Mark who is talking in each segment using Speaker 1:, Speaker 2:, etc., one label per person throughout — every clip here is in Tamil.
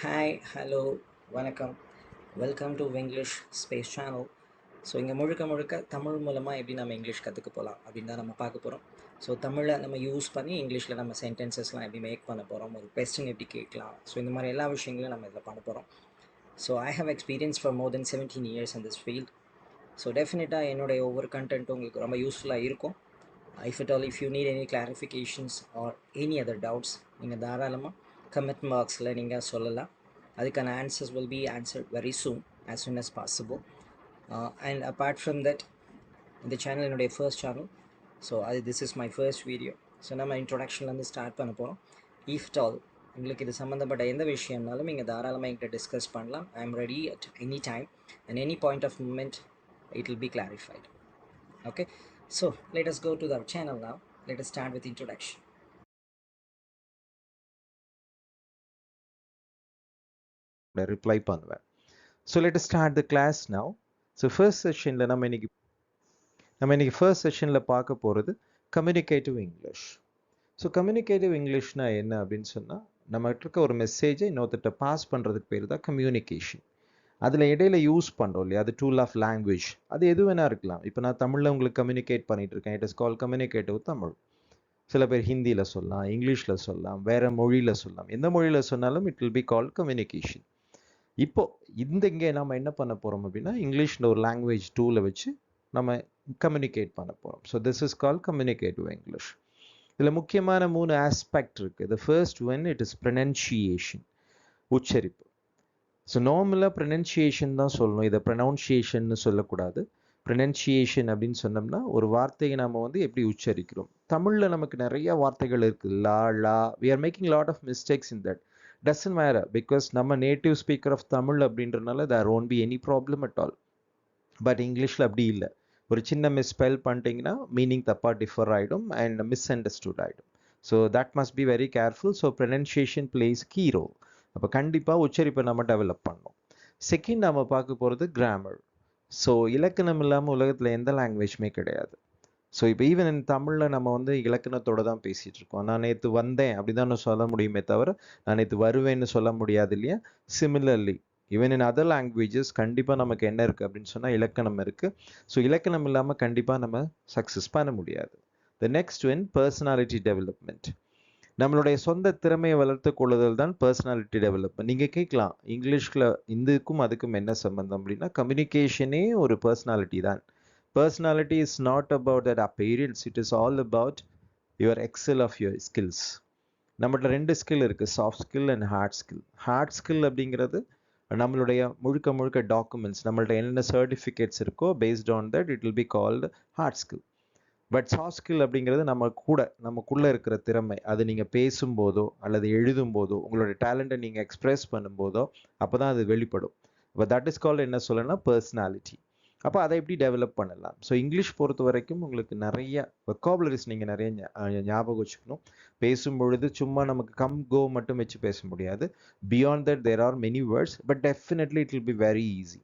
Speaker 1: ஹாய் ஹலோ வணக்கம். Welcome to English space channel so இங்கே முழுக்க முழுக்க தமிழ் மூலமாக எப்படி நம்ம இங்கிலீஷ் கற்றுக்க போகலாம் அப்படின்னு தான் நம்ம பார்க்க போகிறோம் ஸோ தமிழை நம்ம யூஸ் பண்ணி இங்கிலீஷில் நம்ம சென்டென்சஸ்லாம் எப்படி மேக் பண்ண போகிறோம் ஒரு கொஸ்டின் எப்படி கேட்கலாம். ஸோ இந்த மாதிரி எல்லா விஷயங்களும் நம்ம இதில் பண்ண போகிறோம் so I have experience for more then seventeen years in this field so டெஃபினட்டாக என்னுடைய ஒவ்வொரு கண்டென்ட்டும் உங்களுக்கு ரொம்ப யூஸ்ஃபுல்லாக இருக்கும். If it all if you need any clarifications or any other doubts நீங்கள் தாராளமாக கமெண்ட் பாக்ஸில் நீங்கள் சொல்லலாம் அதுக்கான answers will be answer very soon as soon as possible and apart from that இந்த சேனல் என்னுடைய ஃபர்ஸ்ட் சேனல் ஸோ அது this is my first video so நம்ம இன்ட்ரொடக்ஷன்லேருந்து ஸ்டார்ட் பண்ண போகிறோம் இஃப் ஆல் உங்களுக்கு இது சம்மந்தப்பட்ட எந்த விஷயம்னாலும் நீங்கள் தாராளமாக என்கிட்ட டிஸ்கஸ் பண்ணலாம். I M ready at any time and any point of moment it will be clarified okay? So let us go to the channel now. Let us start with
Speaker 2: reply பண்ணுவேன். So let start the class now so first செஷனில் நம்ம இன்னைக்கு நம்ம இன்னைக்கு ஃபர்ஸ்ட் செஷனில் பார்க்க போகிறது கம்யூனிகேட்டிவ் இங்கிலீஷ் ஸோ கம்யூனிகேட்டிவ் இங்கிலீஷ்னால் என்ன அப்படின்னு சொன்னால் நம்மகிட்ட இருக்க ஒரு மெசேஜை இன்னொருத்தட்ட பாஸ் பண்ணுறதுக்கு பேர் தான் கம்யூனிகேஷன் அதில் இடையில யூஸ் பண்ணுறோம் இல்லையா? அது டூல் ஆஃப் லாங்குவேஜ் அது எது வேணா இருக்கலாம். இப்போ நான் தமிழில் உங்களுக்கு கம்யூனிகேட் பண்ணிகிட்டு இருக்கேன். It is call communicative Tamil சில பேர் ஹிந்தியில் சொல்லலாம் இங்கிலீஷில் சொல்லலாம் வேறு மொழியில் சொல்லலாம். எந்த மொழியில் சொன்னாலும் it will be call communication இப்போ இந்த இங்கே நம்ம என்ன பண்ண போகிறோம் அப்படின்னா இங்கிலீஷில் ஒரு லாங்குவேஜ் டூலை வச்சு நம்ம கம்யூனிகேட் பண்ண போகிறோம் so this is call communicative English இதில் முக்கியமான மூணு ஆஸ்பெக்ட் இருக்குது the first one it is pronunciation உச்சரிப்பு. ஸோ நார்மலாக ப்ரனன்சியேஷன் தான் சொல்லணும். இதை ப்ரனவுன்சியேஷன் சொல்லக்கூடாது. ப்ரனன்சியேஷன் அப்படின்னு சொன்னோம்னா ஒரு வார்த்தையை நம்ம வந்து எப்படி உச்சரிக்கிறோம்? தமிழில் நமக்கு நிறைய வார்த்தைகள் இருக்குது லா லா we are making lot of mistakes in that dozen வேற பிகாஸ் நம்ம நேட்டிவ் ஸ்பீக்கர் ஆஃப் தமிழ் அப்படின்றனால there won't be any problem at all but இங்கிலீஷில் அப்படி இல்லை. ஒரு சின்ன மிஸ் ஸ்பெல் பண்ணிட்டீங்கன்னா மீனிங் தப்பாக டிஃபர் ஆகிடும் அண்ட் மிஸ் அண்டர்ஸ்டுட் ஆகிடும் so that must be very careful so pronunciation plays key role அப்போ கண்டிப்பாக உச்சரிப்பை நம்ம டெவலப் பண்ணோம் செகண்ட் நம்ம பார்க்க போகிறது கிராமர் ஸோ இலக்கணம் இல்லாமல் உலகத்தில் எந்த லாங்குவேஜுமே கிடையாது. ஸோ இப்போ ஈவன் இன் தமிழில் நம்ம வந்து இலக்கணத்தோட தான் பேசிகிட்டு இருக்கோம் நான் நேற்று வந்தேன். அப்படி தான் சொல்ல முடியுமே தவிர நான் நேற்று வருவேன்னு சொல்ல முடியாது இல்லையா? Similarly even in other languages கண்டிப்பாக நமக்கு என்ன இருக்குது அப்படின்னு சொன்னால் இலக்கணம் இருக்குது ஸோ இலக்கணம் இல்லாமல் கண்டிப்பாக நம்ம சக்ஸஸ் பண்ண முடியாது. The next one personality development நம்மளுடைய சொந்த திறமையை வளர்த்து கொள்ளுதல் தான் பர்சனாலிட்டி டெவலப்மெண்ட் நீங்கள் கேட்கலாம் இங்கிலீஷில் இதுக்கும் அதுக்கும் என்ன சம்மந்தம் அப்படின்னா கம்யூனிகேஷனே ஒரு பர்சனாலிட்டி தான். Personality is not about that appearance it is all about your excel of your skills நம்மகிட்ட ரெண்டு ஸ்கில் இருக்குது soft skill and hard skill hard skill அப்படிங்கிறது நம்மளுடைய முழுக்க முழுக்க டாக்குமெண்ட்ஸ் நம்மள்ட்ட என்னென்ன சர்டிஃபிகேட்ஸ் இருக்கோ based on that it will be called hard skill but soft skill அப்படிங்கிறது நம்ம கூட நமக்குள்ளே இருக்கிற திறமை. அது நீங்கள் பேசும்போதோ அல்லது எழுதும் போதோ உங்களோட டேலண்ட்டை நீங்கள் எக்ஸ்ப்ரெஸ் பண்ணும்போதோ அப்போ தான் அது வெளிப்படும். இப்போ தட் இஸ் கால்டு என்ன சொல்லணும்னா பர்சனாலிட்டி அப்போ அதை எப்படி டெவலப் பண்ணலாம்? ஸோ இங்கிலீஷ் பொறுத்த வரைக்கும் உங்களுக்கு நிறைய வெக்காபுலரிஸ் நீங்கள் நிறைய ஞாபகம் வச்சுக்கணும். பேசும்பொழுது சும்மா நமக்கு கம் கோ மட்டும் வச்சு பேச முடியாது. Beyond that there are many words but definitely it will be very easy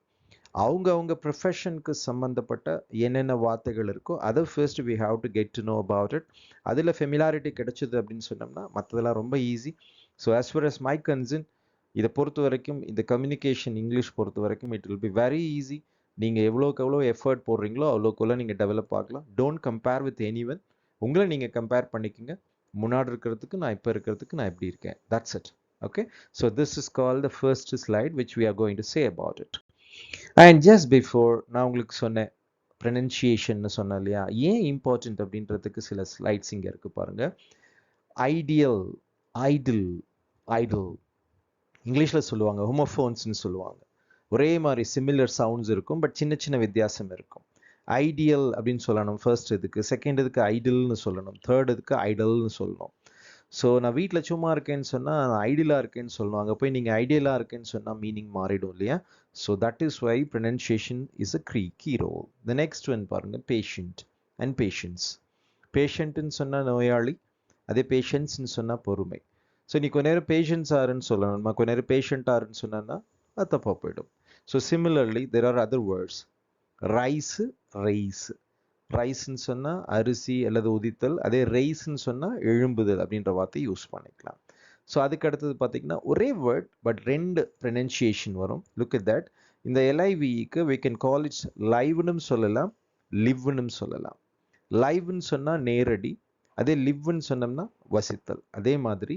Speaker 2: அவங்க அவங்க ப்ரொஃபஷனுக்கு சம்மந்தப்பட்ட என்னென்ன வார்த்தைகள் இருக்கோ அதை first we have to get to know about it அதில் ஃபெமிலாரிட்டி கிடைச்சது அப்படின்னு சொன்னோம்னா மற்றதெல்லாம் ரொம்ப easy so as far as my concern இதை பொறுத்த வரைக்கும் இந்த கம்யூனிகேஷன் இங்கிலீஷ் பொறுத்த வரைக்கும் it will be very easy நீங்கள் எவ்வளோக்கு எவ்வளோ எஃபர்ட் போடுறீங்களோ அவ்வளோக்குள்ள நீங்கள் டெவலப் ஆகலாம் don't compare with any one உங்களை நீங்கள் கம்பேர் பண்ணிக்கோங்க. முன்னாடி இருக்கிறதுக்கு நான் இப்போ இருக்கிறதுக்கு நான் எப்படி இருக்கேன். That's it okay so this is call the first slide which we are going to say about it and just before நான் உங்களுக்கு சொன்னேன் ப்ரனன்சியேஷன் சொன்னேன் இல்லையா? ஏன் இம்பார்ட்டன்ட் அப்படின்றதுக்கு சில ஸ்லைட்ஸ் இங்கே இருக்கு பாருங்க. ஐடியல் ஐடில் ஐடல் இங்கிலீஷில் சொல்லுவாங்க ஹோமோஃபோன்ஸ்னு சொல்லுவாங்க. ஒரே மாதிரி சிமிலர் சவுண்ட்ஸ் இருக்கும் பட் சின்ன சின்ன வித்தியாசம் இருக்கும். ஐடியல் அப்படின்னு சொல்லணும். ஃபர்ஸ்ட் இதுக்கு செகண்ட் இதுக்கு ஐடில்னு சொல்லணும். தேர்ட் இதுக்கு ஐடல்னு சொல்லணும். ஸோ நான் வீட்டில் சும்மா இருக்கேன்னு சொன்னால் நான் ஐடியலாக இருக்கேன்னு சொல்லணும் அங்கே போய் நீங்கள் ஐடியலாக இருக்கேன்னு சொன்னால் மீனிங் மாறிடும் இல்லையா? So that is why pronunciation is a க்ரீ key role the next one பாருங்கள் பேஷண்ட் அண்ட் பேஷன்ஸ் பேஷண்ட்டுன்னு சொன்னால் நோயாளி அதே பேஷன்ஸ்னு சொன்னால் பொறுமை. ஸோ நீ கொஞ்ச நேரம் பேஷன்ஸ் ஆறுன்னு சொல்லணும் நம்ம கொஞ்ச நேரம் பேஷண்ட் ஆறுன்னு சொன்னோன்னா அது தப்பாக போயிடும். So similarly there are other words rice rice ரைஸ்ன்னு சொன்னால் அரிசி அல்லது உதித்தல். அதே ரைஸ்ன்னு சொன்னால் எழும்புதல் அப்படின்ற வார்த்தை யூஸ் பண்ணிக்கலாம். ஸோ அதுக்கு அடுத்தது பார்த்தீங்கன்னா ஒரே வேர்ட் பட் ரெண்டு ப்ரனன்சியேஷன் வரும். லுக் இட் தட் இந்த எல்ஐவிக்கு வி கேன் கால் இட்ஸ் லைவ்னும் சொல்லலாம் லிவ்னும் சொல்லலாம். லைவ்னு சொன்னால் நேரடி அதே லிவ்னு சொன்னோம்னா வசித்தல். அதே மாதிரி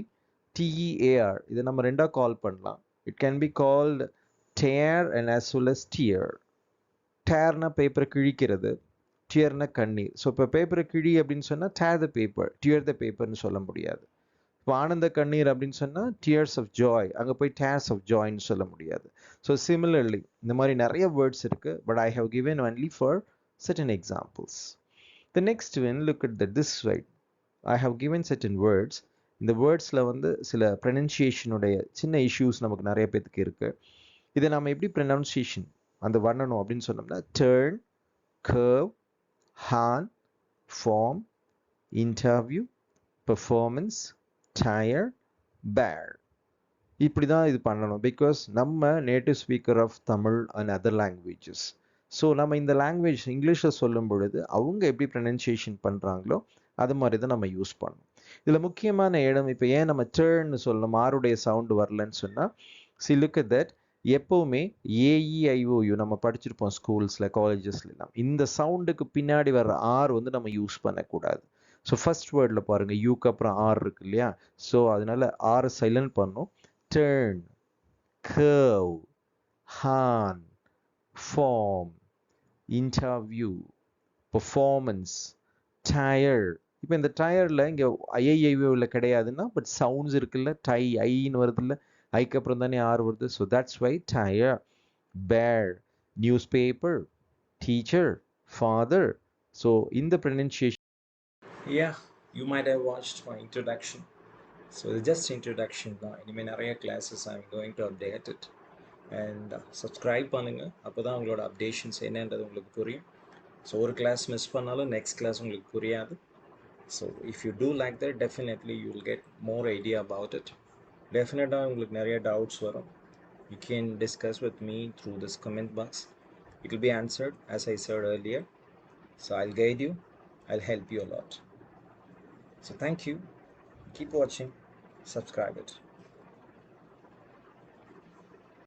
Speaker 2: டிஇஏஆர் இதை நம்ம ரெண்டாக கால் பண்ணலாம். It can be called tear and as well as tear டேர்னா பேப்பரை கிழிக்கிறது. டியர்னா கண்ணீர். ஸோ இப்போ பேப்பரை கிழி அப்படின்னு சொன்னால் tear the paper tear the பேப்பர்னு சொல்ல முடியாது. இப்போ ஆனந்த கண்ணீர் அப்படின்னு சொன்னால் டியர்ஸ் ஆஃப் ஜாய் அங்கே போய் டேர்ஸ் ஆஃப் ஜாய்ன்னு சொல்ல முடியாது. ஸோ சிமிலர்லி இந்த மாதிரி நிறைய வேர்ட்ஸ் இருக்குது but I have given only for certain examples. The next one, look at the this side. I have given certain words. இந்த வேர்ட்ஸில் வந்து சில ப்ரனன்சியேஷனுடைய சின்ன இஷ்யூஸ் நமக்கு நிறைய பேத்துக்கு இருக்குது இதை நம்ம எப்படி ப்ரனவுன்சியேஷன் அந்த பண்ணணும் அப்படின்னு சொன்னோம்னா turn curve horn form interview performance tyre pair இப்படி தான் இது பண்ணணும். பிகாஸ் நம்ம native speaker of Tamil and other languages so நம்ம இந்த லாங்குவேஜ் இங்கிலீஷில் சொல்லும் பொழுது அவங்க எப்படி ப்ரனன்சியேஷன் பண்ணுறாங்களோ அது மாதிரி தான் நம்ம யூஸ் பண்ணணும். இதில் முக்கியமான இடம் இப்போ ஏன் நம்ம டேர்ன்னு சொல்லணும் ஆருடைய சவுண்டு வரலன்னு சொன்னால் சி லுக் தட் எப்போவுமே A E I O U நம்ம படிச்சிருப்போம் ஸ்கூல்ஸில் காலேஜஸ்லாம் இந்த சவுண்டுக்கு பின்னாடி வர்ற ஆர் வந்து நம்ம யூஸ் பண்ணக்கூடாது. ஸோ ஃபஸ்ட் வேர்டில் பாருங்கள் யூக்கு அப்புறம் ஆர் இருக்கு இல்லையா? ஸோ அதனால ஆர் சைலண்ட் பண்ணும் turn curve horn form interview performance tyre இப்போ இந்த டயரில் இங்கே ஐஐஐவில் கிடையாதுன்னா பட் சவுண்ட்ஸ் இருக்குல்ல டை ஐன்னு வருது இல்லை ஐக்கு அப்புறம் தானே ஆறு வருது so that's why tyre pair news paper teacher father so இந்த pronunciation
Speaker 1: Yeah, you might have watched my introduction. So it's just introduction தான் இனிமேல் நிறைய classes I going to update it. And uh, subscribe பண்ணுங்க. அப்போ தான் உங்களோட அப்டேஷன்ஸ் என்னன்றது உங்களுக்கு புரியும். ஸோ ஒரு கிளாஸ் மிஸ் பண்ணாலும் நெக்ஸ்ட் கிளாஸ் உங்களுக்கு புரியாது. So if you do like that definitely you will get more idea about it டெஃபினட்டாக உங்களுக்கு நிறைய டவுட்ஸ் வரும் you can discuss with me through this comment box it will be answered as I said earlier So I'll guide you, I'll help you a lot. So thank you. Keep watching, subscribe it.